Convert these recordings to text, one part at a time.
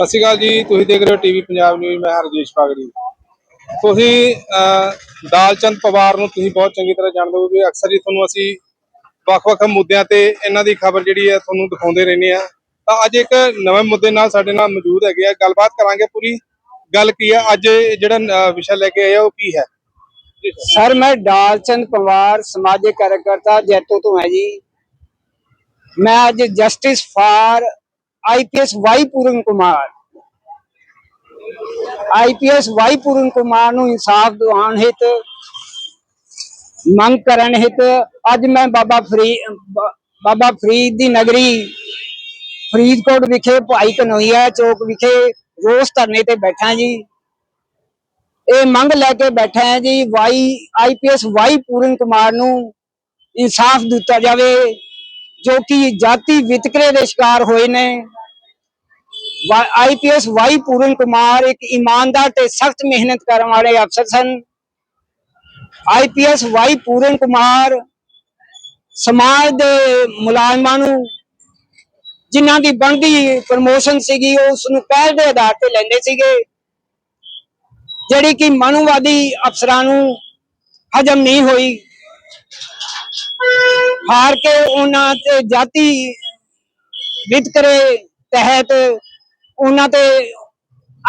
ਸਤਿ ਸ਼੍ਰੀ ਅਕਾਲ ਜੀ, ਤੁਸੀਂ ਦੇਖ ਰਹੇ ਹੋ ਟੀਵੀ ਪੰਜਾਬ ਨਿਊਜ਼, ਮੈਂ ਹਰਜੀਸ਼ ਪਾਗੜੀ। ਤੁਸੀਂ ਦਾਲਚੰਦ ਪਵਾਰ ਨੂੰ ਤੁਸੀਂ ਬਹੁਤ ਚੰਗੀ ਤਰ੍ਹਾਂ ਜਾਣਦੇ ਹੋ ਕਿ ਅਕਸਰ ਹੀ ਤੁਹਾਨੂੰ ਅਸੀਂ ਵੱਖ-ਵੱਖ ਮੁੱਦਿਆਂ ਤੇ ਇਹਨਾਂ ਦੀ ਖਬਰ ਜਿਹੜੀ ਹੈ ਤੁਹਾਨੂੰ ਦਿਖਾਉਂਦੇ ਰਹਿੰਦੇ ਆ ਤਾਂ ਅੱਜ ਇੱਕ ਨਵੇਂ ਮੁੱਦੇ ਨਾਲ ਸਾਡੇ ਨਾਲ ਮੌਜੂਦ ਹੈਗੇ ਆ। ਗੱਲਬਾਤ ਕਰਾਂਗੇ ਪੂਰੀ। ਗੱਲ ਕੀ ਆ ਅੱਜ ਜਿਹੜਾ ਵਿਸ਼ਾ ਲੈ ਕੇ ਆਏ ਆ, ਉਹ ਕੀ ਹੈ? ਸਰ, ਮੈਂ ਦਾਲਚੰਦ ਪਵਾਰ ਸਮਾਜਿਕ ਕਾਰਜਕਰਤਾ ਜੈਤੋ ਤੋਂ ਹਾਂ ਜੀ। ਮੈਂ ਅੱਜ justice for IPS Y Puran Kumar IPS Y Puran Kumar ਨੂੰ ਇਨਸਾਫ ਦਿਵਾਉਣ ਹਿੱਤ ਮੰਗ ਕਰਨ ਹਿੱਤ ਅੱਜ ਮੈਂ ਬਾਬਾ ਫਰੀ ਬ- ਬਾਬਾ ਫਰੀਦ ਦੀ ਨਗਰੀ ਫਰੀਦਕੋਟ ਵਿਖੇ ਭਾਈ ਕਨੋਈਆ ਚੌਕ ਵਿਖੇ ਰੋਸ ਧਰਨੇ ਤੇ ਬੈਠਾ ਜੀ ਇਹ ਮੰਗ ਲੈ ਕੇ ਬੈਠਾ ਹੈ ਜੀ Y IPS Y Puran Kumar ਨੂੰ ਇਨਸਾਫ ਦਿੱਤਾ ਜਾਵੇ ਜੋ ਕਿ ਜਾਤੀ ਵਿਤਕਰੇ ਦੇ ਸ਼ਿਕਾਰ ਹੋਏ ਨੇ। ਆਈਪੀਐਸ ਵਾਈ ਪੂਰਨ ਕੁਮਾਰ ਇੱਕ ਇਮਾਨਦਾਰ ਤੇ ਸਖਤ ਮਿਹਨਤ ਕਰਨ ਵਾਲੇ ਅਫਸਰ ਸਨ। ਆਈਪੀਐਸ ਵਾਈ ਪੂਰਨ ਕੁਮਾਰ ਸਮਾਜ ਦੇ ਮੁਲਾਜ਼ਮਾਂ ਨੂੰ ਜਿਨ੍ਹਾਂ ਦੀ ਬਣਦੀ ਪ੍ਰਮੋਸ਼ਨ ਸੀਗੀ ਉਹ ਉਸ ਨੂੰ ਪਹਿਲ ਦੇ ਆਧਾਰ ਤੇ ਲੈਂਦੇ ਸੀਗੇ। ਜਿਹੜੀ ਕਿ ਮਨੂਵਾਦੀ ਅਫਸਰਾਂ ਨੂੰ ਹਜਮ ਨਹੀਂ ਹੋਈ। ਹਾਰ ਕੇ ਉਹਨਾਂ ਤੇ ਜਾਤੀ ਵਿਤਕਰੇ ਤਹਿਤ ਉਹਨਾਂ ਤੇ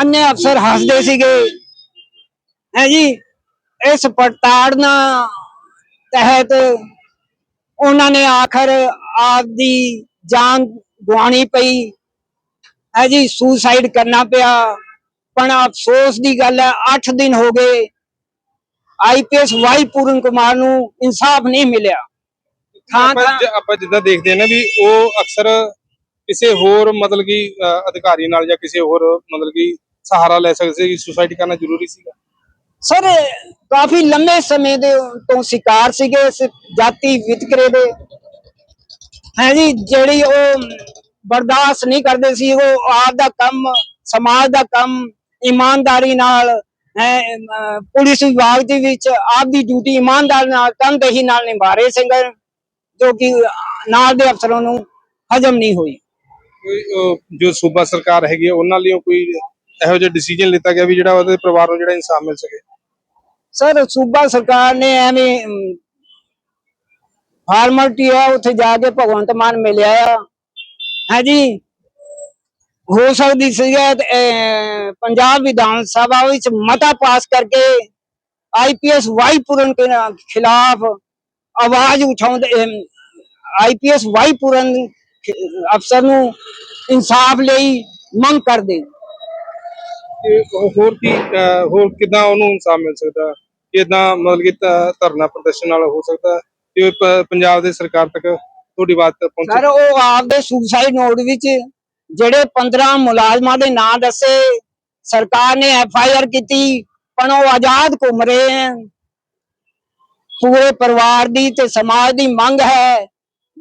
ਅੰਨੇ ਅਫਸਰ ਹੱਸਦੇ ਸੀਗੇ। ਹੈ ਜੀ? ਇਸ ਪੜਤਾੜਨਾ ਤਹਿਤ ਉਹਨਾਂ ਨੇ ਆਖਰ ਆਪ ਦੀ ਜਾਨ ਗਵਾਣੀ ਪਈ। ਹੈ ਜੀ? ਸੁਸਾਈਡ ਕਰਨਾ ਪਿਆ। ਪਰ ਅਫਸੋਸ ਦੀ ਗੱਲ ਹੈ 8 ਦਿਨ ਹੋ ਗਏ। ਆਈਪੀਐਸ ਵਾਈ ਪੂਰਨ ਕੁਮਾਰ ਨੂੰ ਇਨਸਾਫ ਨਹੀਂ ਮਿਲਿਆ। ਥਾਂ ਆਪਾਂ ਥਾਂ ਜ- ਆਪਾਂ ਜਿੱਦਾਂ ਦੇਖਦੇ ਹਾਂ ਨਾ ਵੀ ਉਹ ਅਕਸਰ ਕਿਸੇ ਹੋਰ ਮਤਲਬ ਕਿ ਅਹ, ਅਧਿਕਾਰੀ ਨਾਲ ਜਾਂ ਕਿਸੇ ਹੋਰ ਮਤਲਬ ਕਿ ਸਹਾਰਾ ਲੈ ਸਕਦੇ ਸੀ ਸੁਸਾਇਟੀ ਕਰਨਾ ਜ਼ਰੂਰੀ ਸੀਗਾ? ਸਰ ਕਾਫੀ ਲੰਮੇ ਸਮੇਂ ਦੇ ਤੋਂ ਸ਼ਿਕਾਰ ਸੀਗੇ ਇਸ ਜਾਤੀ ਵਿਤਕਰੇ ਦੇ। ਹੈ ਜੀ ਜਿਹੜੀ ਉਹ ਬਰਦਾਸ਼ਤ ਨਹੀਂ ਕਰਦੇ ਸੀ ਉਹ ਆਪ ਦਾ ਕੰਮ ਸਮਾਜ ਦਾ ਕੰਮ ਇਮਾਨਦਾਰੀ ਨਾਲ ਹੈ ਅਮ, ਪੁਲਿਸ ਵਿਭਾਗ ਦੇ ਵਿੱਚ ਆਪ ਦੀ ਡਿਊਟੀ ਇਮਾਨਦਾਰੀ ਨਾਲ ਤਨਦੇਹੀ ਨਾਲ ਨਿਭਾ ਰਹੇ ਸਿੰਘ ਜੋ ਕਿ ਨਾਲ ਦੇ ਅਫਸਰਾਂ ਨੂੰ ਹਜਮ ਨਹੀਂ ਹੋਈ। ਕੋਈ ਅਹ, ਜੋ ਸੂਬਾ ਸਰਕਾਰ ਹੈਗੀ ਹੈ ਉਹਨਾਂ ਲਈ ਕੋਈ ਇਹੋ ਜਿਹਾ ਡਿਸੀਜਨ ਲਿੱਤਾ ਗਿਆ ਵੀ ਜਿਹੜਾ ਉਹਦੇ ਪਰਿਵਾਰ ਨੂੰ ਜਿਹੜਾ ਇਨਸਾਫ ਮਿਲ ਸਕੇ? ਸਰ ਸੂਬਾ ਸਰਕਾਰ ਨੇ ਐਵੇਂ ਫਾਰਮਲਟੀ ਹੈ ਉੱਥੇ ਜਾ ਕੇ ਭਗਵੰਤ ਮਾਨ ਮਿਲਿਆ ਆ। ਹੈ ਜੀ? ਹੋ ਸਕਦੀ ਸੀ ਪੰਜਾਬ ਵਿਧਾਨ ਸਭਾ ਵਿੱਚ ਮਤਾ ਪਾਸ ਕਰਕੇ ਆਈਪੀਐਸ ਵਾਈ ਪੂਰਨ ਨਾ- ਖਿਲਾਫ ਆਵਾਜ਼ ਉਠਾਉਂਦੇ ਆਈਪੀਐਸ ਵਾਈ ਪੂਰਨ ਅਫਸਰ ਨੂੰ ਇਨਸਾਫ ਲਈ ਮੰਗ ਕਰਦੇ ਤੇ ਹੋਰ ਕੀ ਅਹ, ਹੋਰ ਕਿਦਾਂ ਉਹਨੂੰ ਇਨਸਾਫ ਮਿਲ ਸਕਦਾ? ਕਿਦਾਂ ਮਤਲਬ ਕਿ ਧ- ਧਰਨਾ ਪ੍ਰਦਰਸ਼ਨ ਨਾਲ ਹੋ ਸਕਦਾ? ਉਹ ਪ- ਪੰਜਾਬ ਦੇ ਸਰਕਾਰ ਤੱਕ ਤੁਹਾਡੀ ਬਾਤ ਪਹੁੰਚੇ? ਸਰ ਉਹ ਆਪਦੇ ਸੁਸਾਈਡ ਨੋਟ ਵਿੱਚ ਜਿਹੜੇ 15 ਮੁਲਾਜ਼ਮਾਂ ਦੇ ਨਾਂ ਦੱਸੇ ਸਰਕਾਰ ਨੇ ਐਫ ਆਈ ਆਰ ਕੀਤੀ ਪਰ ਉਹ ਆਜ਼ਾਦ ਘੁੰਮ ਰਹੇ ਹਨ। ਪੂਰੇ ਪਰਿਵਾਰ ਦੀ ਤੇ ਸਮਾਜ ਦੀ ਮੰਗ ਹੈ।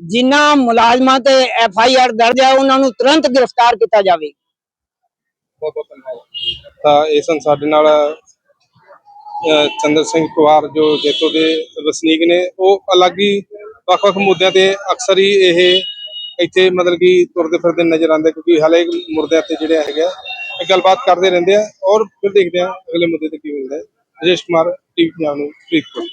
ਜਿਨ੍ਹਾਂ ਮੁਲਾਜ਼ਮਾਂ ਤੇ ਐਫ ਆਈ ਆਰ ਦਰਜ ਹੈ, ਉਹਨਾਂ ਨੂੰ ਤੁਰੰਤ ਗ੍ਰਿਫਤਾਰ ਕੀਤਾ ਜਾਵੇ। ਬਹੁਤ ਬਹੁਤ ਧੰਨਵਾਦ। ਤਾਂ ਇਹ ਸਨ ਸਾਡੇ ਨਾਲ ਚੰਦਰ ਸਿੰਘ ਪਵਾਰ ਜੋ ਜੇਤੋ ਦੇ ਵਸਨੀਕ ਨੇ, ਉਹ ਅਲੱਗ ਹੀ ਵੱਖ-ਵੱਖ ਮੁੱਦਿਆਂ ਤੇ ਅਕਸਰ ਹੀ ਇਹ ਇੱਥੇ ਮਤਲਬ ਕਿ ਤੁਰਦੇ ਫਿਰਦੇ ਨਜ਼ਰ ਆਉਂਦੇ, ਕਿਉਂਕਿ ਹਲੇ ਮੁਰਦਿਆਂ ਤੇ ਜਿਹੜੇ ਹੈਗੇ ਇਹ ਗੱਲਬਾਤ ਕਰਦੇ ਰਹਿੰਦੇ ਆ। ਔਰ ਫਿਰ ਦੇਖਦੇ ਆ ਅਗਲੇ ਮੁੱਦੇ ਤੇ ਕੀ ਮਿਲਦਾ ਹੈ। ਰਜੇਸ਼ ਕੁਮਾਰ, ਟੀਵੀ ਪੰਜਾਬ ਨੂੰ, ਫਰੀਦਕੋਟ।